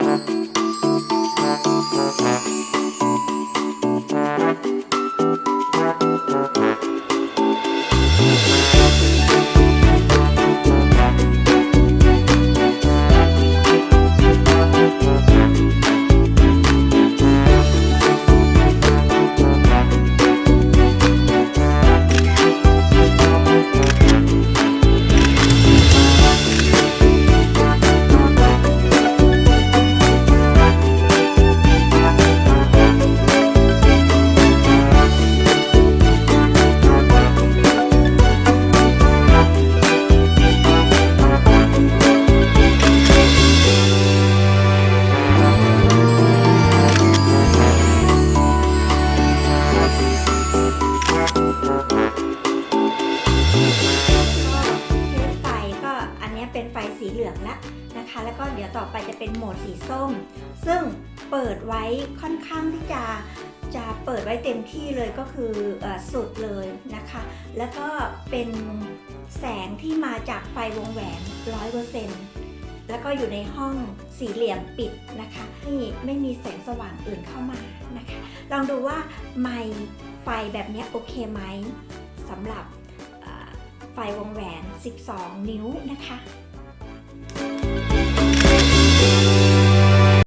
ก็ นเนี้เป็นไฟสีเหลืองแล้วนะคะ แล้วก็เดี๋ยวต่อไปจะเป็นโหมดสีส้ม ซึ่งเปิดไว้ค่อนข้างที่จะจะเปิดไว้เต็มที่เลยก็คืออสุดเลยนะคะ แล้วก็เป็นแสงที่มาจากไฟวงแหวน100%แล้วก็อยู่ในห้องสี่เหลี่ยมปิดนะคะไม่ไม่มีแสงสว่างอื่นเข้ามานะคะ ลองดูว่าไมค์ไฟแบบนี้โอเคไหมสำหรับ ไฟวงแหวน 12 นิ้วนะคะ